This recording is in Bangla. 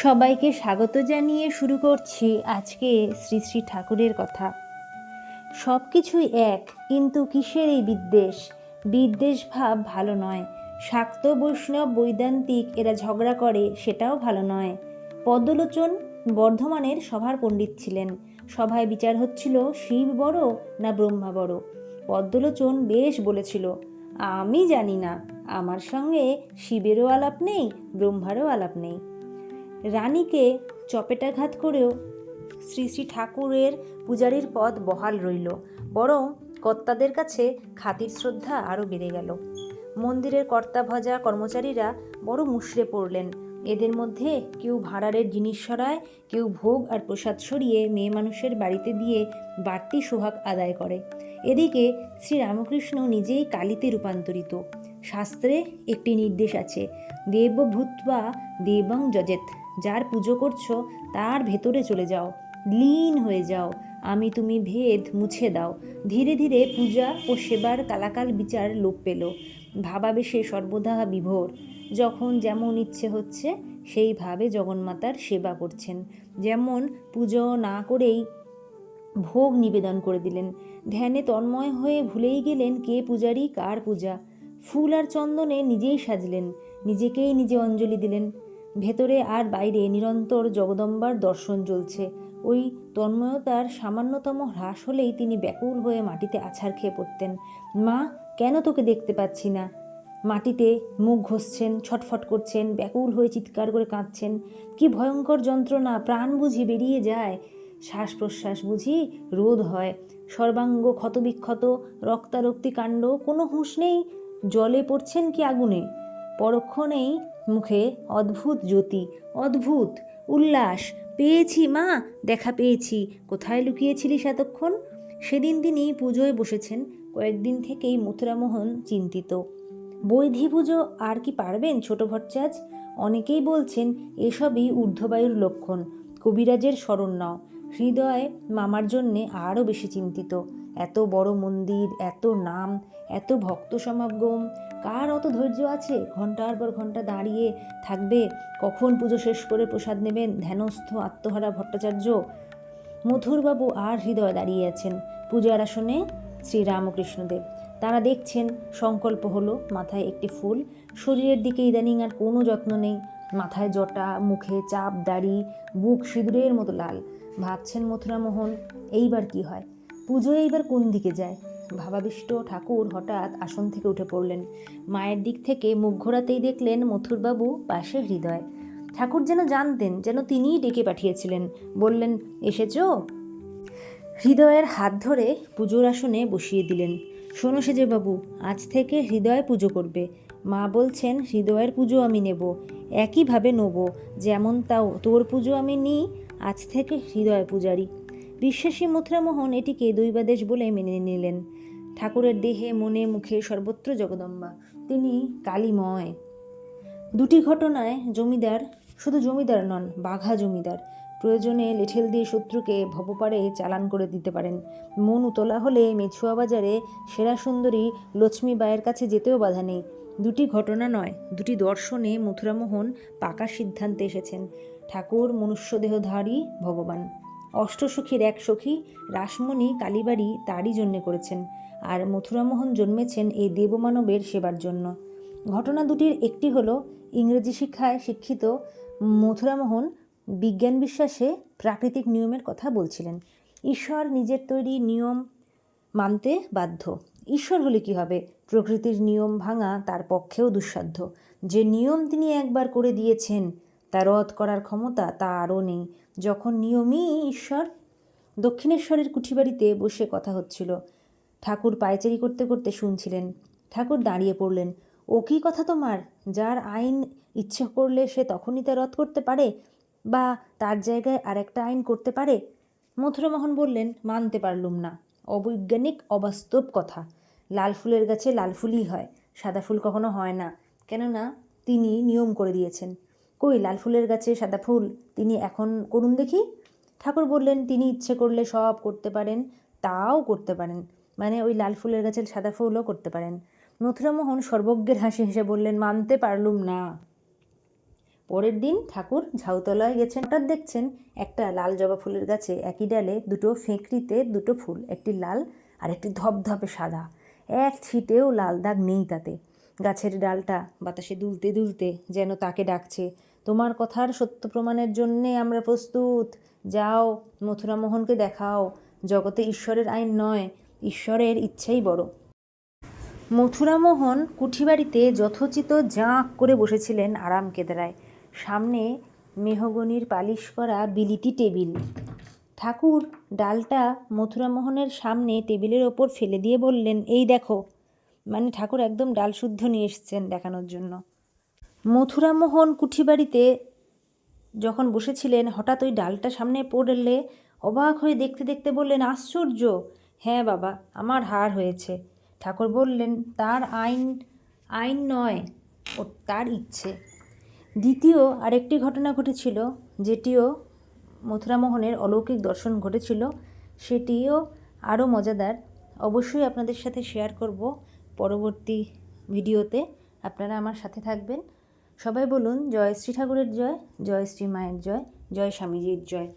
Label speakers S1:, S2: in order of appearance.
S1: সবাইকে স্বাগত জানিয়ে শুরু করছি আজকে শ্রী শ্রী ঠাকুরের কথা। সব কিছুই এক, কিন্তু কিসের এই বিদ্বেষ? বিদ্বেষ ভাব ভালো নয়। শাক্ত, বৈষ্ণব, বৈদান্তিক এরা ঝগড়া করে, সেটাও ভালো নয়। পদ্মলোচন বর্ধমানের সভার পণ্ডিত ছিলেন। সভায় বিচার হচ্ছিল, শিব বড় না ব্রহ্মা বড়? পদ্মলোচন বেশ বলেছিল, আমি জানি না। আমার সঙ্গে শিবেরও আলাপ নেই, ব্রহ্মারও আলাপ নেই। রানীকে চপেটাঘাত করেও শ্রী শ্রী ঠাকুরের পূজারীর পদ বহাল রইল। বরং কর্তাদের কাছে খাতির শ্রদ্ধা আরও বেড়ে গেল। মন্দিরের কর্তা ভজা কর্মচারীরা বড় মুশড়ে পড়লেন। এদের মধ্যে কেউ ভাড়ারের জিনিস সরায়, কেউ ভোগ আর প্রসাদ সরিয়ে মেয়ে মানুষের বাড়িতে দিয়ে বাড়তি সোহাগ আদায় করে। এদিকে শ্রী রামকৃষ্ণ নিজেই কালিতে রূপান্তরিত। শাস্ত্রে একটি নির্দেশ আছে দেব ভূতবা দেবং যজেত। যার পুজো করছ তার ভেতরে চলে যাও। লীন হয়ে যাও। আমি তুমি ভেদ মুছে দাও। ধীরে ধীরে পূজা ও সেবার কালাকাল বিচার লোপ পেল। ভাবাবেশে সর্বদা বিভোর। যখন যেমন ইচ্ছে হচ্ছে সেইভাবে জগন্মাতার সেবা করছেন। যেমন পুজো না করেই ভোগ নিবেদন করে দিলেন। ধ্যানে তন্ময় হয়ে ভুলেই গেলেন কে পূজারি, কার পূজা। ফুল আর চন্দনে নিজেই সাজলেন। নিজেকেই নিজে অঞ্জলি দিলেন। ভেতরে আর বাইরে নিরন্তর জগদম্বার দর্শন চলছে ওই তন্ময়তার সামান্যতম হ্রাস হলেই তিনি ব্যাকুল হয়ে মাটিতে আছাড় খেয়ে পড়তেন। মা, কেন তোকে দেখতে পাচ্ছি না? মাটিতে মুখ ঘষছেন, ছটফট করছেন, ব্যাকুল হয়ে চিৎকার করে কাঁদছেন। কি ভয়ঙ্কর যন্ত্রণা, প্রাণ বুঝি বেরিয়ে যায়। শ্বাস প্রশ্বাস বুঝি রোধ হয়। সর্বাঙ্গ ক্ষতবিক্ষত রক্তারক্তি কাণ্ড, কোনো হুঁশ নেই? জলে পড়ছেন কি আগুনে? পরক্ষণেই মুখে অদ্ভুত জ্যোতি, অদ্ভুত উল্লাস। পেয়েছি মা, দেখা পেয়েছি। কোথায় লুকিয়েছিলিস এতক্ষণ? সেদিন তিনি পুজোয় বসেছেন, কয়েকদিন থেকেই মথুরামোহন চিন্তিত। বৈধি পুজো আর কি পারবেন ছোট ভট্টাচ? অনেকেই বলছেন এসবই ঊর্ধ্ববায়ুর লক্ষণ, কবিরাজের স্মরণ নাও। হৃদয় মামার জন্যে আরও বেশি চিন্তিত। এত বড় মন্দির, এত নাম, এত ভক্ত সমাগম। কার অত ধৈর্য আছে? ঘণ্টার পর ঘণ্টা দাঁড়িয়ে থাকবে। কখন পুজো শেষ করে প্রসাদ নেবেন ধ্যানস্থ আত্মহারা ভট্টাচার্য? মধুরবাবু আর হৃদয় দাঁড়িয়ে আছেন পূজার আসনে শ্রী রামকৃষ্ণদেব তারা দেখছেন সংকল্প হলো, মাথায় একটি ফুল, শরীরের দিকে ইদানিং আর কোনো যত্ন নেই। মাথায় জটা, মুখে চাপ, দাড়ি, বুক সিঁদুরের মতো লাল। ভাবছেন মথুরামোহন, এইবার কি হয়? পুজো এইবার কোন দিকে যায়? ভাবাবিষ্ট ঠাকুর হঠাৎ আসন থেকে উঠে পড়লেন। মায়ের দিক থেকে মুখ ঘোরাতেই দেখলেন মথুরবাবু পাশে হৃদয়। ঠাকুর যেন জানতেন, যেন তিনিই ডেকে পাঠিয়েছিলেন। বললেন, এসেছ? হৃদয়ের হাত ধরে পুজোর আসনে বসিয়ে দিলেন। শোনো সেজে বাবু আজ থেকে হৃদয় পুজো করবে। মা বলছেন, হৃদয়ের পুজো আমি নেব, একইভাবে নেব। যেমন তাও, তোর পুজো আমি নিই, আজ থেকে হৃদয় পূজারি। বিশ্বাসী মথুরামোহন এটিকে দৈবাদেশ বলে মেনে নিলেন। ঠাকুরের দেহে, মনে, মুখে সর্বত্র জগদম্বা। তিনি কালীময়। দুটি ঘটনায় জমিদার, শুধু জমিদার নন, বাঘা জমিদার। প্রয়োজনে লেঠেল দিয়ে শত্রুকে ভবপারে চালান করে দিতে পারেন। মন উতলা হলে মেছুয়া বাজারে সেরা সুন্দরী লক্ষ্মী বায়ের কাছে যেতেও বাধা নেই। দুটি ঘটনা নয়, দুটি দর্শনে মথুরামোহন পাকা সিদ্ধান্তে এসেছেন। ঠাকুর মনুষ্যদেহধারী ভগবান। অষ্টসখীর এক সখী রাসমণি কালীবাড়ি তারই জন্যে করেছেন আর মথুরামোহন জন্মেছেন এই দেবমানবের সেবার জন্য। ঘটনা দুটির একটি হলো, ইংরেজি শিক্ষায় শিক্ষিত মথুরামোহন বিজ্ঞান বিশ্বাসে প্রাকৃতিক নিয়মের কথা বলছিলেন। ঈশ্বর নিজের তৈরি নিয়ম মানতে বাধ্য। ঈশ্বর হলে কি হবে? প্রকৃতির নিয়ম ভাঙা তার পক্ষেও দুঃসাধ্য। যে নিয়ম তিনি একবার করে দিয়েছেন তা রদ করার ক্ষমতা তা আরও নেই। যখন নিয়মই ঈশ্বর দক্ষিণেশ্বরের কুঠিবাড়িতে বসে কথা হচ্ছিল, ঠাকুর পায়চারি করতে করতে শুনছিলেন। ঠাকুর দাঁড়িয়ে পড়লেন। ও কি কথা তোমার? যার আইন ইচ্ছে করলে সে তখনই তা রদ করতে পারে? বা তার জায়গায় আর একটা আইন করতে পারে? মথুরামোহন বললেন, মানতে পারলুম না। অবৈজ্ঞানিক, অবাস্তব কথা। লাল ফুলের গাছে লাল ফুলই হয়, সাদা ফুল কখনো হয় না। কেননা তিনি নিয়ম করে দিয়েছেন। কই লাল ফুলের গাছে সাদা ফুল? তিনি এখন করুন দেখি। ঠাকুর বললেন, তিনি ইচ্ছে করলে সব করতে পারেন, তাও করতে পারেন। মানে ওই লাল ফুলের গাছের সাদা ফুলও করতে পারেন। মথুরামোহন সর্বজ্ঞের হাসি হেসে বললেন, মানতে পারলুম না। পরের দিন ঠাকুর ঝাউতলায় গেছেন। হঠাৎ দেখছেন একটা লাল জবা ফুলের গাছে একই ডালে দুটো ফেঁকড়িতে দুটো ফুল, একটি লাল আর একটি ধপধপে সাদা। এক ছিটেও লাল দাগ নেই তাতে। গাছের ডালটা বাতাসে দুলতে দুলতে যেন তাকে ডাকছে। তোমার কথার সত্য প্রমাণের জন্যে আমরা প্রস্তুত। যাও মথুরামোহনকে দেখাও। জগতে ঈশ্বরের আইন নয়, ঈশ্বরের ইচ্ছাই বড়। মথুরামোহন কুঠিবাড়িতে যথোচিত জাঁক করে বসেছিলেন আরাম কেদারায়। সামনে মেহগনির পালিশ করা বিলিতি টেবিল। ঠাকুর ডালটা মথুরামোহনের সামনে টেবিলের ওপর ফেলে দিয়ে বললেন, এই দেখো। মানে ঠাকুর একদম ডাল শুদ্ধ নিয়ে এসছেন দেখানোর জন্য। মথুরামোহন কুঠিবাড়িতে যখন বসেছিলেন, হঠাৎ ওই ডালটা সামনে পড়লে অবাক হয়ে দেখতে দেখতে বললেন, আশ্চর্য! হ্যাঁ বাবা, আমার হার হয়েছে। ঠাকুর বললেন, তার আইন আইন নয়, ও তার ইচ্ছে। দ্বিতীয় আরেকটি ঘটনা ঘটেছিল, যেটিও মথুরামোহনের অলৌকিক দর্শন ঘটেছিল, সেটিও আরও মজাদার। অবশ্যই আপনাদের সাথে শেয়ার করব পরবর্তী ভিডিওতে। আপনারা আমার সাথে থাকবেন। সবাই বলুন জয় শ্রী ঠাকুরের জয় জয় শ্রী মায়ের জয় জয় স্বামীজির জয়।